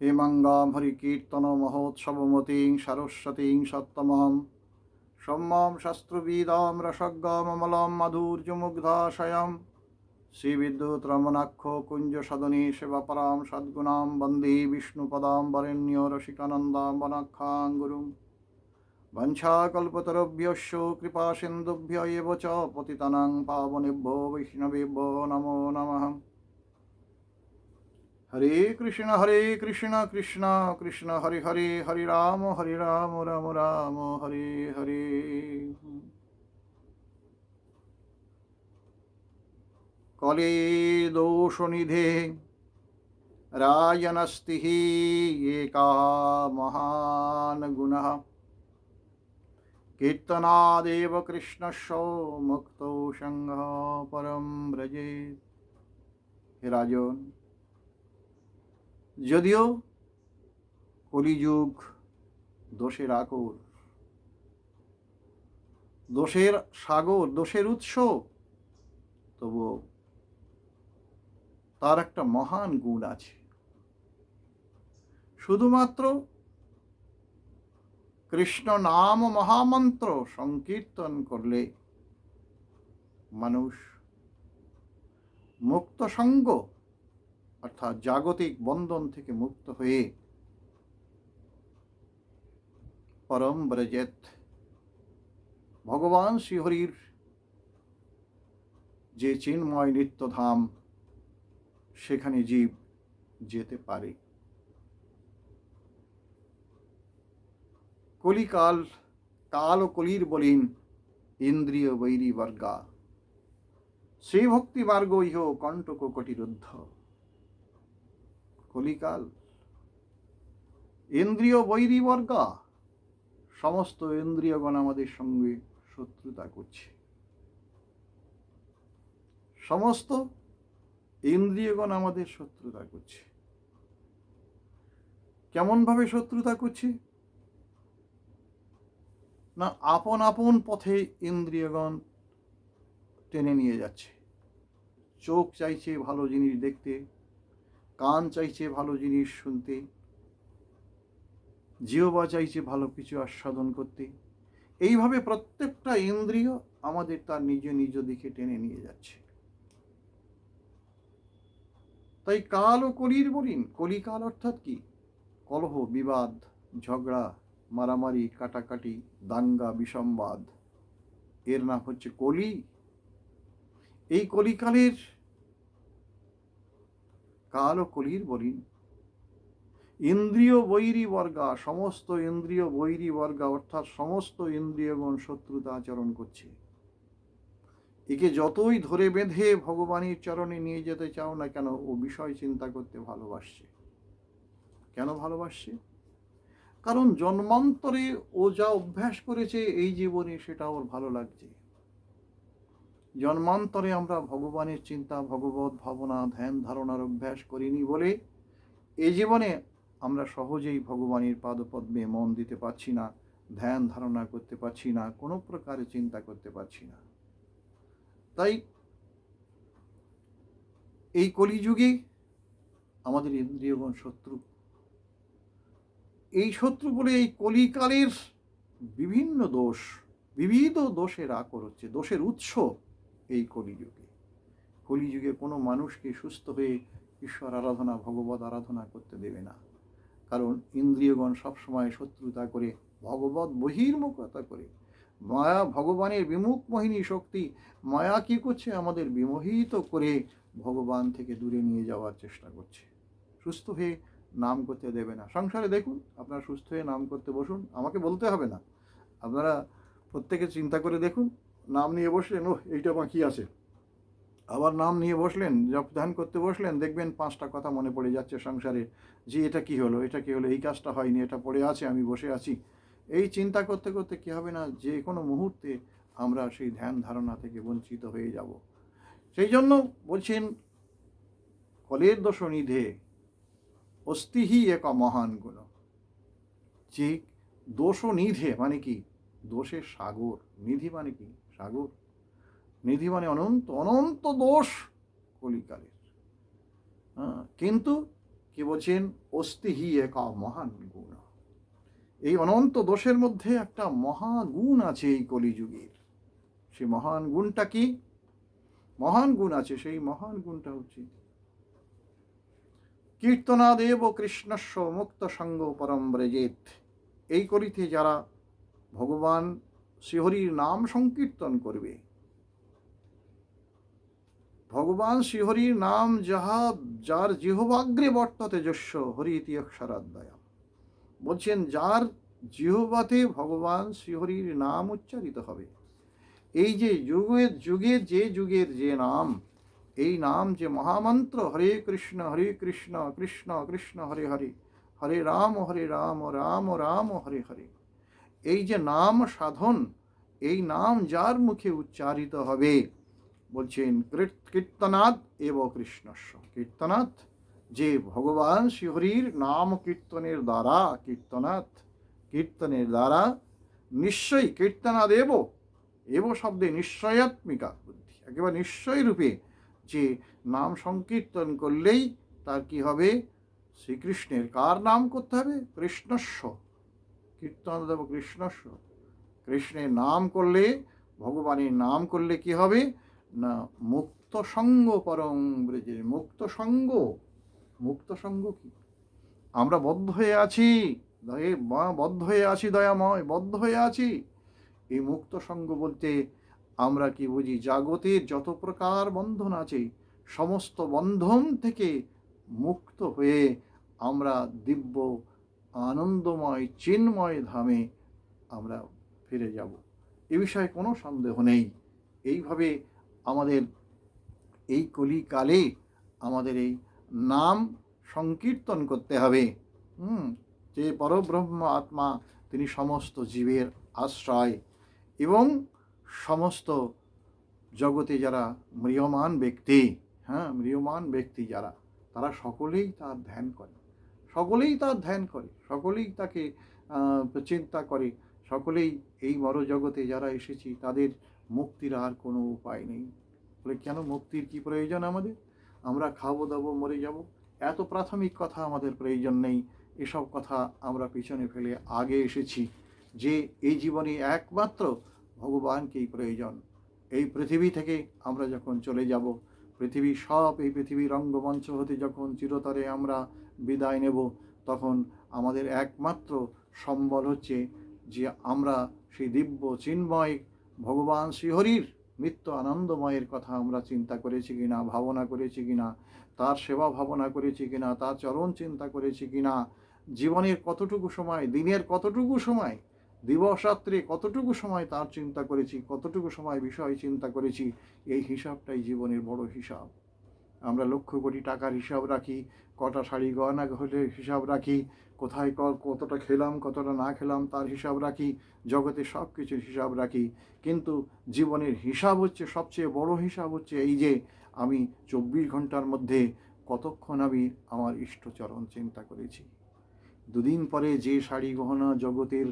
হেমাঙ্গাম হরিকীর্তন মহোৎসবমতীং সরস্বতীং সত্তমহম সম্যম শাস্ত্রবিদাম রসজ্ঞমলম মাধুর্যমুগ্ধাশয়ম শ্রীবিদ্যুৎ রমণাক্ষ কুঞ্জ সদনী সেবাপরাম সদ্গুণাম বন্দে বিষ্ণুপদাম বরেণ্য রসিকানন্দাম বনাক্ষাং গুরুম वंशाकल्पतरुभ्यश्च कृपासिन्धुभ्य एव च पतितानां पावनेभ्यो वैष्णवेभ्यो नमो नमः हरे कृष्ण हरे कृष्ण कृष्ण कृष्ण हरे हरे हरे राम हरे राम राम राम हरे हरे कले दोषनिधे रायनस्तिः एका महान् गुणः কীর্তনাদেব কৃষ্ণস্য মুক্ত সংঘ পরম ব্রজে হে রাজন যদিও কলিযুগ, দোষের আকর, দোষের সাগর, দোষের উৎস তবু তার একটা মহান গুণ আছে। শুধুমাত্র কৃষ্ণ নাম মহামন্ত্র সংকীর্তন করলে মানুষ মুক্ত সঙ্গ অর্থাৎ জাগতিক বন্ধন থেকে মুক্ত হয়ে পরম ব্রজেত ভগবান শ্রীহরির যে চিন্ময় নিত্যধাম, সেখানে জীব যেতে পারে। কলিকাল, কাল ও কলির বলিন ইন্দ্রিয় বৈরী বর্গা। শ্রীভক্তি মার্গ ইহ কণ্টক কটিরুদ্ধ। কলিকাল ইন্দ্রিয় বৈরী বর্গা, সমস্ত ইন্দ্রিয়গণ আমাদের সঙ্গে শত্রুতা করছে। সমস্ত ইন্দ্রিয়গণ আমাদের শত্রুতা করছে। কেমনভাবে শত্রুতা করছে? না, আপন আপন পথে ইন্দ্রিয়গণ টেনে নিয়ে যাচ্ছে। চোখ চাইছে ভালো জিনিস দেখতে কান চাইছে ভালো জিনিস শুনতে, জিহবা চাইছে ভালো কিছু আস্বাদন করতে, এইভাবে প্রত্যেকটা ইন্দ্রিয় আমাদের তার নিজ নিজ দিকে টেনে নিয়ে যাচ্ছে। তাই কাল ও কলির বলিন, কলিকাল অর্থাৎ কি? কলহ, বিবাদ, ঝগড়া, মারামারি, কাটাকাটি, দাঙ্গা বিসম্বাদ এর নাম হচ্ছে কলি। এই কলিকালের কাল ও কলির বলিন। ইন্দ্রিয় বৈরী বর্গা সমস্ত ইন্দ্রিয় বৈরী বর্গা অর্থাৎ সমস্ত ইন্দ্রিয়গণ শত্রুতা আচরণ করছে। একে যতই ধরে বেঁধে ভগবানের চরণে নিয়ে যেতে চাও না কেন, ও বিষয় চিন্তা করতে ভালোবাসছে। কেন ভালোবাসছে? কারণ জন্মান্তরে ও যা অভ্যাস করেছে, এই জীবনে সেটা ওর ভালো লাগছে। জন্মান্তরে আমরা ভগবানের চিন্তা, ভগবত ভাবনা, ধ্যান ধারণার অভ্যাস করিনি বলে এই জীবনে আমরা সহজেই ভগবানের পাদপদ্মে মন দিতে পারছি না, ধ্যান ধারণা করতে পারছি না, কোনো প্রকারে চিন্তা করতে পারছি না। তাই এই কলিযুগে আমাদের ইন্দ্রিয়গণ শত্রু। এই শত্রু বলে এই কলিকালের বিভিন্ন দোষ, বিবিধ দোষের আকর হচ্ছে, দোষের উৎস। এই কলিযুগে। কলিযুগে কোনো মানুষকে সুস্থ হয়ে ঈশ্বর আরাধনা, ভগবত আরাধনা করতে দেবে না। কারণ ইন্দ্রিয়গণ সবসময় শত্রুতা করে, ভগবত বহির্মুখতা করে। মায়া ভগবানের বিমুখ মোহিনী শক্তি, মায়া কি করছে? আমাদের বিমোহিত করে ভগবান থেকে দূরে নিয়ে যাওয়ার চেষ্টা করছে। সুস্থ হয়ে নাম করতে দেবে না। সংসারে দেখুন, আপনারা সুস্থ হয়ে নাম করতে বসুন, আমাকে বলতে হবে না। আপনারা প্রত্যেকে চিন্তা করে দেখুন নাম নিয়ে বসলেন ও এইটা বাকি আছে? আবার নাম নিয়ে বসলেন জপ ধ্যান করতে বসলেন, দেখবেন পাঁচটা কথা মনে পড়ে যাচ্ছে সংসারে, যে এটা কি হলো, এটা কি হলো, এই কাজটা হয়নি, এটা পড়ে আছে, আমি বসে আছি। এই চিন্তা করতে করতে কী হবে না, যে কোনো মুহূর্তে আমরা সেই ধ্যান ধারণা থেকে বঞ্চিত হয়ে যাব। সেই জন্য বলছেন, কলের দোষ নিধে অস্তিহি এক মহান গুণ। যে দোষ নিধে মানে কি? দোষের সাগর, নিধি মানে কি? সাগর নিধি মানে অনন্ত অনন্ত দোষ কলিকালের। হ্যাঁ কিন্তু কি বলছেন? অস্তিহি একা মহান গুণ। এই অনন্ত দোষের মধ্যে একটা মহাগুণ আছে এই কলিযুগের। সেই মহান গুণটা কি? মহান গুণ আছে, সেই মহান গুণটা হচ্ছে কীর্তনাদেব কৃষ্ণস্ব মুক্ত সঙ্গ পরম ব্রজেত। এই করিতে যারা ভগবান শ্রীহরির নাম সংকীর্তন করবে। ভগবান শ্রীহরির নাম যাহা, যার জিহবাগ্রে বর্ততে যস্য হরি ইতি অক্ষরাধ্যায় বলছেন, যার জিহবাতে ভগবান শ্রীহরির নাম উচ্চারিত হবে। এই যে যুগের যুগে যে যুগের যে নাম, এই নাম যে মহামন্ত্র, হরে কৃষ্ণ হরে কৃষ্ণ কৃষ্ণ কৃষ্ণ, হরে হরে হরে রাম হরে রাম রাম রাম, হরে হরে। এই যে নাম সাধন, এই নাম যার মুখে উচ্চারিত হবে? বলছেন কীর্ত- কীর্তনাথ এব কৃষ্ণস্ব। কীর্তনাথ যে ভগবান শ্রীহরির নাম কীর্তনের দ্বারা কীর্তনাথ কীর্তনের দ্বারা নিশ্চয়ই কীর্তনাদেব এব শব্দে নিশ্চয়াত্মিকা বুদ্ধি। একেবারে নিশ্চয় রূপে যে নাম সংকীর্তন করলেই তার কি হবে? শ্রীকৃষ্ণের কার নাম করতে হবে? কৃষ্ণস্ব। কীর্তন দেব কৃষ্ণস্ব কৃষ্ণের নাম করলে, ভগবানের নাম করলে কি হবে? না, মুক্ত সঙ্গ পরম ব্রজে। মুক্ত সঙ্গ। মুক্ত সঙ্গ কি? আমরা বদ্ধ হয়ে আছি। দয়ে বদ্ধ হয়ে আছি দয়াময়, বদ্ধ হয়ে আছি। এই মুক্ত সঙ্গ বলতে আমরা কি বুঝি? জাগতের যত প্রকার বন্ধন আছে, সমস্ত বন্ধন থেকে মুক্ত হয়ে আমরা দিব্য আনন্দময়, চিন্ময় ধামে আমরা ফিরে যাব। এ বিষয়ে কোনো সন্দেহ নেই। এইভাবে আমাদের এই কলিকালে আমাদের এই নাম সংকীর্তন করতে হবে। হুম, যে পরব্রহ্ম আত্মা, তিনি সমস্ত জীবের আশ্রয় এবং সমস্ত জগতে যারা ম্রিয়মান ব্যক্তি হ্যাঁ ম্রিয়মান ব্যক্তি যারা, তারা সকলেই তার ধ্যান করে সকলেই তার ধ্যান করে, সকলেই তাকে চিন্তা করে, সকলেই এই বড় জগতে যারা এসেছি তাদের মুক্তির আর কোনো উপায় নেই। বলে, কেন মুক্তির কি প্রয়োজন আমাদের? আমরা খাব, দাবো, মরে যাব। এত প্রাথমিক কথা আমাদের প্রয়োজন নেই। এসব কথা আমরা পিছনে ফেলে আগে এসেছি যে এই জীবনে একমাত্র ভগবানকেই প্রয়োজন। এই পৃথিবী থেকে আমরা যখন চলে যাব, পৃথিবী সব, এই পৃথিবীর রঙ্গমঞ্চ হতে যখন চিরতরে আমরা বিদায় নেব, তখন আমাদের একমাত্র সম্বল হচ্ছে যে আমরা সেই দিব্য চিন্ময় ভগবান শ্রীহরির নিত্য আনন্দময়ের কথা আমরা চিন্তা করেছি কিনা, ভাবনা করেছি কিনা, তার সেবা ভাবনা করেছি কিনা, তার চরণ চিন্তা করেছি কিনা, জীবনের কতটুকু সময়, দিনের কতটুকু সময় দিবস রাত্রে কতটুকু সময় তার চিন্তা করেছি, কতটুকু সময় বিষয় চিন্তা করেছি, এই হিসাবটাই জীবনের বড় হিসাব। আমরা লক্ষ কোটি টাকার হিসাব রাখি, কটা শাড়ি গয়না হলে হিসাব রাখি, কোথায় কতটা খেলাম, কতটা না খেলাম তার হিসাব রাখি, জগতে সব কিছুর হিসাব রাখি। কিন্তু জীবনের হিসাব হচ্ছে, সবচেয়ে বড় হিসাব হচ্ছে এই যে, আমি চব্বিশ ঘণ্টার মধ্যে কতক্ষণ আমি আমার ইষ্টচরণ চিন্তা করেছি। দুদিন পরে যে শাড়ি গহনা জগতের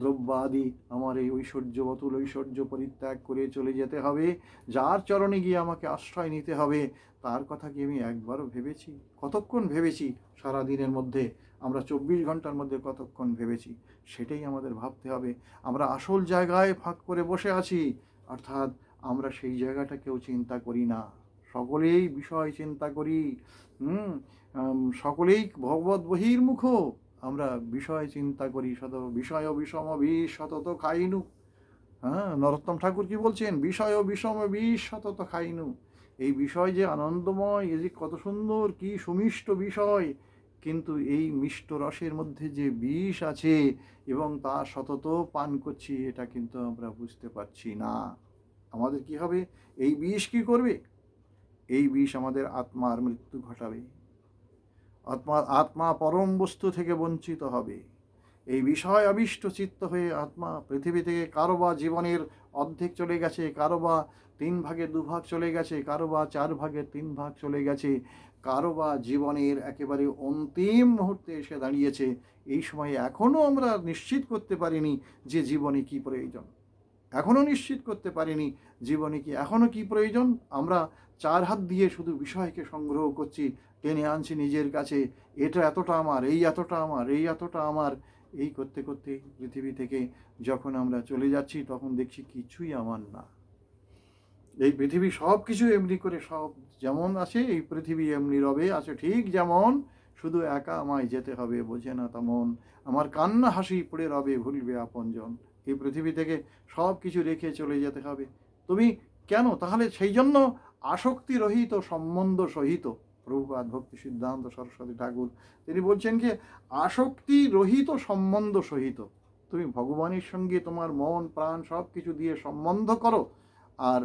দ্রব্য আদি আমার এই ঐশ্বর্য, অতুল ঐশ্বর্য পরিত্যাগ করে চলে যেতে হবে। যার চরণে গিয়ে আমাকে আশ্রয় নিতে হবে, তার কথা কি আমি একবারও ভেবেছি? কতক্ষণ ভেবেছি? সারা দিনের মধ্যে, আমরা চব্বিশ ঘণ্টার মধ্যে কতক্ষণ ভেবেছি? সেটাই আমাদের ভাবতে হবে। আমরা আসল জায়গায় ফাঁক করে বসে আছি, অর্থাৎ আমরা সেই জায়গাটাকেও চিন্তা করি না। সকলেই বিষয় চিন্তা করি। হুম সকলেই ভগবত বহির্মুখ। আমরা বিষয় চিন্তা করি, শত বিষয় বিষম বিষ শতত খাইনু। হ্যাঁ নরোত্তম ঠাকুর কি বলছেন? বিষয় বিষম বিষ শতত খাইনু। এই বিষয় যে আনন্দময়, এই যে কত সুন্দর, কি সুমিষ্ট বিষয়। কিন্তু এই মিষ্ট রসের মধ্যে যে বিষ আছে এবং তা সতত পান করছি, এটা কিন্তু আমরা বুঝতে পারছি না। আমাদের কি হবে? এই বিষ কি করবে? এই বিষ আমাদের আত্মার মৃত্যু ঘটাবে। আত্মা আত্মা পরম বস্তু থেকে বঞ্চিত হবে। এই বিষয় অবিষ্ট চিত্ত হয়ে আত্মা পৃথিবী থেকে কারও বা জীবনের অর্ধেক চলে গেছে কারও বা তিন ভাগে দুভাগ চলে গেছে কারও বা চার ভাগের তিন ভাগ চলে গেছে কারও বা জীবনের একেবারে অন্তিম মুহূর্তে এসে দাঁড়িয়েছে। এই সময়ে এখনও আমরা নিশ্চিত করতে পারিনি যে জীবনে কি প্রয়োজন। এখনও নিশ্চিত করতে পারিনি জীবনে কি এখনও কি প্রয়োজন। আমরা চার হাত দিয়ে শুধু বিষয়কে সংগ্রহ করছি টেনে আনছি নিজের কাছে, এটা এতটা আমার, এই এতটা আমার, এই এতটা আমার। এই করতে করতে পৃথিবী থেকে যখন আমরা চলে যাচ্ছি, তখন দেখছি কিছুই আমার না। এই পৃথিবী সব কিছু এমনি করে সব যেমন আছে, এই পৃথিবী এমনি রবে আছে, ঠিক যেমন। শুধু একা আমায় যেতে হবে, বোঝে না তেমন। আমার কান্না হাসি পড়ে রবে, ভুলবে আপনজন। এই পৃথিবী থেকে সব কিছু রেখে চলে যেতে হবে। তুমি কেন? তাহলে সেই জন্য আসক্তি রহিত, সম্বন্ধ সহিত। প্রভুপাদ, ভক্তি সিদ্ধান্ত, সরস্বতী ঠাকুর, তিনি বলছেন কি, আসক্তি রহিত সম্বন্ধ সহিত। তুমি ভগবানের সঙ্গে তোমার মন, প্রাণ সব কিছু দিয়ে সম্বন্ধ করো, আর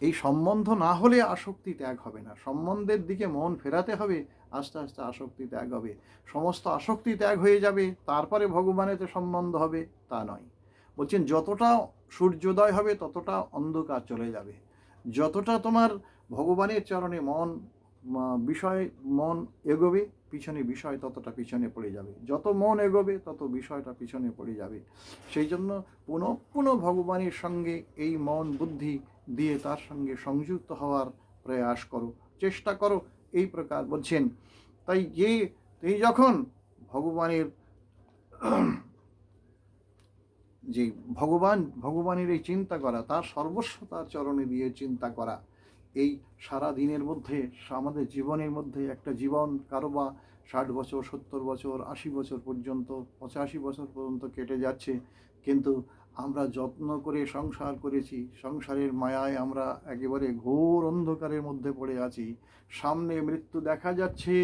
এই সম্বন্ধ না হলে আসক্তি ত্যাগ হবে না। সম্বন্ধের দিকে মন ফেরাতে হবে, আস্তে আস্তে আসক্তি ত্যাগ হবে। সমস্ত আসক্তি ত্যাগ হয়ে যাবে, তারপরে ভগবানেতে সম্বন্ধ হবে, তা নয়। বলছেন, যতটা সূর্যোদয় হবে, ততটা অন্ধকার চলে যাবে। যতটা তোমার ভগবানের চরণে মন বিষয় মন এগোবে, পিছনে বিষয় ততটা পিছনে পড়ে যাবে। যত মন এগোবে, তত বিষয়টা পিছনে পড়ে যাবে। সেই জন্য পুনঃ পুনঃ ভগবানের সঙ্গে এই মন বুদ্ধি দিয়ে তার সঙ্গে সংযুক্ত হওয়ার প্রয়াস করো, চেষ্টা করো, এই প্রকার বলছেন। তাই যে এই যখন ভগবানের যে ভগবান, ভগবানের এই চিন্তা করা, তার সর্বস্ব তার চরণে দিয়ে চিন্তা করা এই সারা দিনের মধ্যে, আমাদের জীবনের মধ্যে একটা জীবন কারও বা ষাট বছর, সত্তর বছর, আশি বছর পর্যন্ত, পঁচাশি বছর পর্যন্ত কেটে যাচ্ছে। কিন্তু আমরা যত্ন করে সংসার করেছি, সংসারের মায়ায় আমরা একেবারে ঘোর অন্ধকারের মধ্যে পড়ে আছি। সামনে মৃত্যু দেখা যাচ্ছে,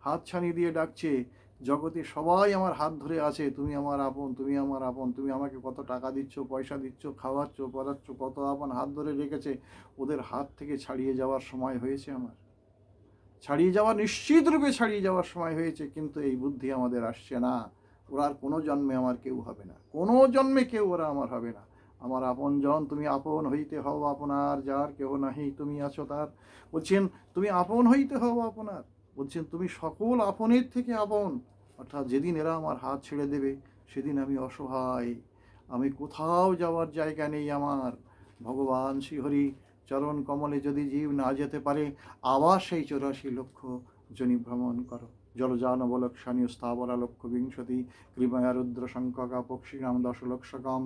হাতছানি দিয়ে ডাকছে জগতে সবাই আমার হাত ধরে আছে, তুমি আমার আপন, তুমি আমার আপন, তুমি আমাকে কত টাকা দিচ্ছ, পয়সা দিচ্ছ, খাওয়াচ্ছ, পড়াচ্ছ, কত আপন হাত ধরে রেখেছে, ওদের হাত থেকে ছাড়িয়ে যাওয়ার সময় হয়েছে আমার। ছাড়িয়ে যাওয়া নিশ্চিত রূপে ছাড়িয়ে যাওয়ার সময় হয়েছে, কিন্তু এই বুদ্ধি আমাদের আসছে না। ওরা আর কোনো জন্মে আমার কেউ হবে না। কোনো জন্মে কেউ ওরা আমার হবে না। আমার আপন জন, তুমি আপন হইতে হও আপনার, যার কেহ নাহি, তুমি আছো তার। বলছেন, তুমি আপন হইতে হও আপনার। বলছেন, তুমি সকল আপনের থেকে আপন। অর্থাৎ যেদিন এরা আমার হাত ছেড়ে দেবে, সেদিন আমি অসহায়। আমি কোথাও যাওয়ার জায়গা নেই আমার। ভগবান শ্রীহরি চরণ কমলে যদি জীব না যেতে পারে, আবার সেই চৌরাশি লক্ষ জনি ভ্রমণ করো। জলজানবলক্ষণীয় স্থাবরা লক্ষ বিংশতি, কৃপয়া রুদ্র সংখ্যকা পক্ষীরাম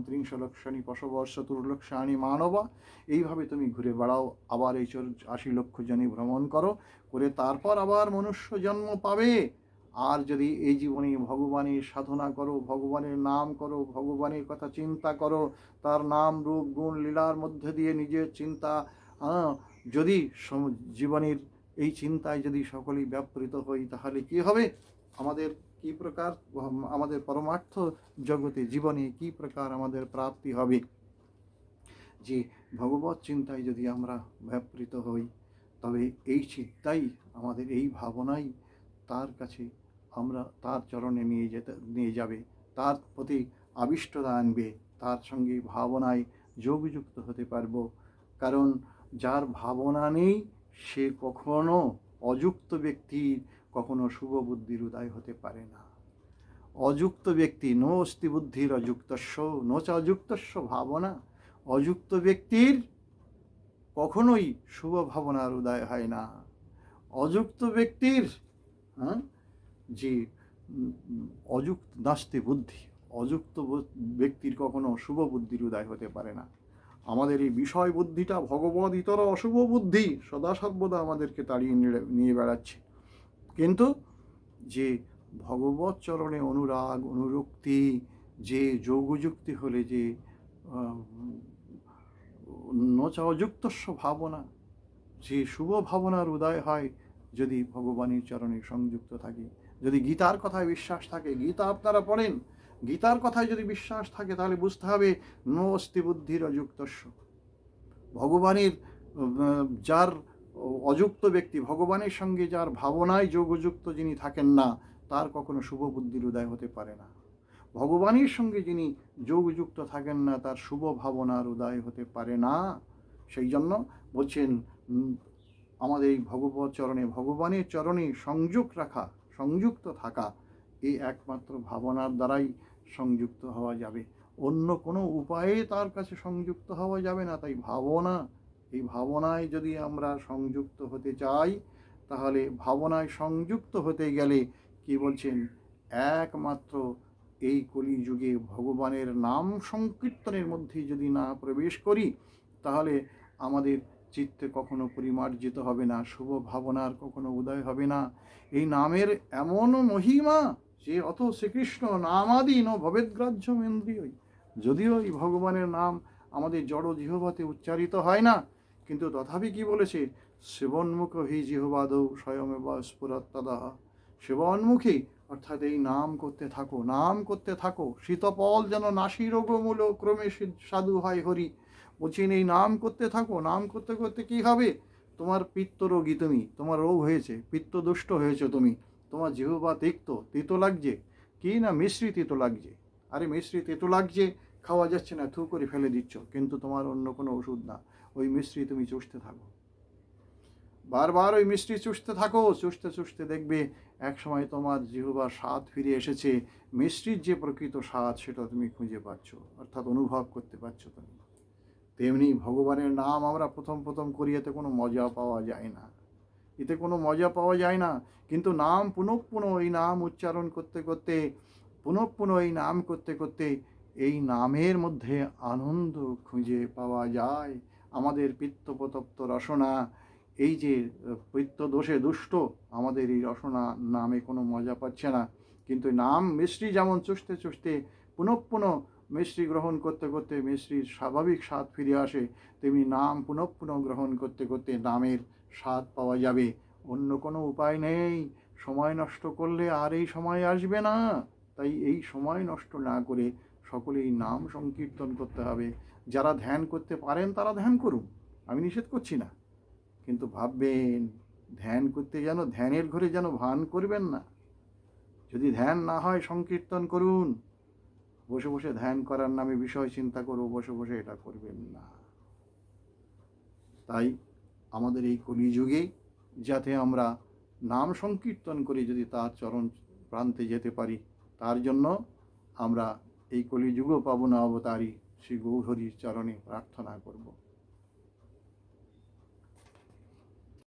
ত্রিংশ লক্ষণী পশবর্ষ চতুর্লক্ষাণী মানবা। এইভাবে তুমি ঘুরে বেড়াও, আবার এই আশি লক্ষ জনি ভ্রমণ করো। করে তারপর আবার মনুষ্য জন্ম পাবে। আর যদি এই জীবনে ভগবানের সাধনা করো, ভগবানের নাম করো, ভগবানের কথা চিন্তা করো, তার নাম, রূপ, গুণ, লীলার মধ্যে দিয়ে নিজের চিন্তা যদি জীবনের এই চিন্তায় যদি সকলেই ব্যাপৃত হই, তাহলে কি হবে? আমাদের কি প্রকার আমাদের পরমার্থ জগতে জীবনে কি প্রকার আমাদের প্রাপ্তি হবে? যে ভগবত চিন্তায় যদি আমরা ব্যাপৃত হই, তবে এই চিন্তাই আমাদের এই ভাবনাই তার কাছে আমরা তার চরণে নিয়ে যেতে, নিয়ে যাবে। তার প্রতি আবিষ্টতা আনবে। তার সঙ্গে ভাবনায় যোগযুক্ত হতে পারব। কারণ যার ভাবনা নেই, সে কখনো অযুক্ত ব্যক্তির কখনো শুভ বুদ্ধির উদয় হতে পারে না। অযুক্ত ব্যক্তি নো অস্তি বুদ্ধির অযুক্তস্য নো চ অযুক্তস্য ভাবনা। অযুক্ত ব্যক্তির কখনোই শুভ ভাবনার উদয় হয় না। অযুক্ত ব্যক্তির হ্যাঁ যে অযুক্ত নাস্তি বুদ্ধি, অযুক্ত ব্যক্তির কখনো শুভ বুদ্ধির উদয় হতে পারে না। আমাদের এই বিষয় বুদ্ধিটা ভগবত ইতর অশুভ বুদ্ধি সদা সর্বদা আমাদেরকে তাড়িয়ে নিয়ে- বেড়াচ্ছে। কিন্তু যে ভগবত চরণে অনুরাগ, অনুরক্তি, যে যোগযুক্তি হলে যে নচা অযুক্তস্ব ভাবনা, যে শুভ ভাবনার উদয় হয় যদি ভগবানের চরণে সংযুক্ত থাকে যদি গীতার কথায় বিশ্বাস থাকে, গীতা আপনারা পড়েন, গীতার কথায় যদি বিশ্বাস থাকে, তাহলে বুঝতে হবে ন অস্তি বুদ্ধির অযুক্তস্য ভগবানের, যার অযুক্ত ব্যক্তি, ভগবানের সঙ্গে যার ভাবনায় যোগযুক্ত যিনি থাকেন না, তার কখনো শুভ বুদ্ধির উদয় হতে পারে না। ভগবানের সঙ্গে যিনি যোগযুক্ত থাকেন না, তার শুভ ভাবনার উদয় হতে পারে না। সেই জন্য বলছেন আমাদের এই ভগবত চরণে, ভগবানের চরণে সংযোগ রাখা সংযুক্ত থাকা এই একমাত্র ভাবনার দ্বারাই সংযুক্ত হওয়া যাবে। অন্য কোনো উপায়ে তার কাছে সংযুক্ত হওয়া যাবে না। তাই ভাবনা, এই ভাবনায় যদি আমরা সংযুক্ত হতে চাই, তাহলে ভাবনায় সংযুক্ত হতে গেলে কি বলছেন, একমাত্র এই কলিযুগে ভগবানের নাম সংকীর্তনের মধ্যে যদি না প্রবেশ করি, তাহলে আমাদের চিত্তে কখনো পরিমার্জিত হবে না, শুভ ভাবনার কখনো উদয় হবে না। এই নামের এমন মহিমা যে অত শ্রীকৃষ্ণ নামাদি ন ভবেদগ্রাহ্য ইন্দ্রিয়ই। যদিও এই ভগবানের নাম আমাদের জড় জিহবাতে উচ্চারিত হয় না, কিন্তু তথাপি কি বলেছে? সেবন্মুখ হি জিহবাদৌ স্বয়মেবা স্ফুরত্তদাহ সেবন্মুখী অর্থাৎ এই নাম করতে থাকো, নাম করতে থাকো। শীতপল যেন নাসি রোগমূল ক্রমে সাধু হয় হরি। বলছেন এই নাম করতে থাকো, নাম করতে করতে কি হবে তোমার পিত্ত রোগী তুমি, তোমার রোগ হয়েছে পিত্ত দুষ্ট হয়েছে তুমি, তোমার জিহবা তিক্ত, তিতো লাগছে, কি না মিশ্রি তিতো লাগছে? আরে মিশ্রি তেতো লাগছে, খাওয়া যাচ্ছে না, থু করে ফেলে দিচ্ছ, কিন্তু তোমার অন্য কোনো ওষুধ না, ওই মিশ্রি তুমি চুষতে থাকো। বারবার ওই মিষ্টি চুষতে থাকো, চুষতে চুষতে দেখবে এক সময় তোমার জিহবার স্বাদ ফিরে এসেছে মিষ্টির যে প্রকৃত স্বাদ সেটা তুমি খুঁজে পাচ্ছ, অর্থাৎ অনুভব করতে পারছ তুমি। তেমনি ভগবানের নাম আমরা প্রথম প্রথম করি, এতে কোনো মজা পাওয়া যায় না। এতে কোনো মজা পাওয়া যায় না। কিন্তু নাম পুনঃ এই নাম উচ্চারণ করতে করতে, পুনঃ এই নাম করতে করতে, এই নামের মধ্যে আনন্দ খুঁজে পাওয়া যায়। আমাদের পিত্তপতপ্ত রসনা, এই যে পিত্ত দোষে দুষ্ট, আমাদের এই রসনা নামে কোনো মজা পাচ্ছে না। কিন্তু নাম মিষ্টি যেমন চুষতে চুষতে পুনঃ মিষ্টি গ্রহণ করতে করতে মিষ্টির স্বাভাবিক স্বাদ ফিরে আসে, তেমনি নাম পুনঃ পুনঃ গ্রহণ করতে করতে নামের স্বাদ পাওয়া যাবে। অন্য কোনো উপায় নেই। সময় নষ্ট করলে আর এই সময় আসবে না। তাই এই সময় নষ্ট না করে সকলেই নাম সংকীর্তন করতে হবে। যারা ধ্যান করতে পারেন তারা ধ্যান করুন। আমি নিষেধ করছি না। কিন্তু ভাববেন, ধ্যান করতে যেন ধ্যানের ঘরে যেন ভান করবেন না। যদি ধ্যান না হয় সংকীর্তন করুন। বসে বসে ধ্যান করার নামে বিষয় চিন্তা করব বসে বসে এটা করবেন না। তাই আমাদের এই কলিযুগে যাতে আমরা নাম সংকীর্তন করে, যদি তার চরণ প্রান্তে যেতে পারি, তার জন্য আমরা এই কলিযুগও পাবনা অবতারী, শ্রী গৌধরীর চরণে প্রার্থনা করব।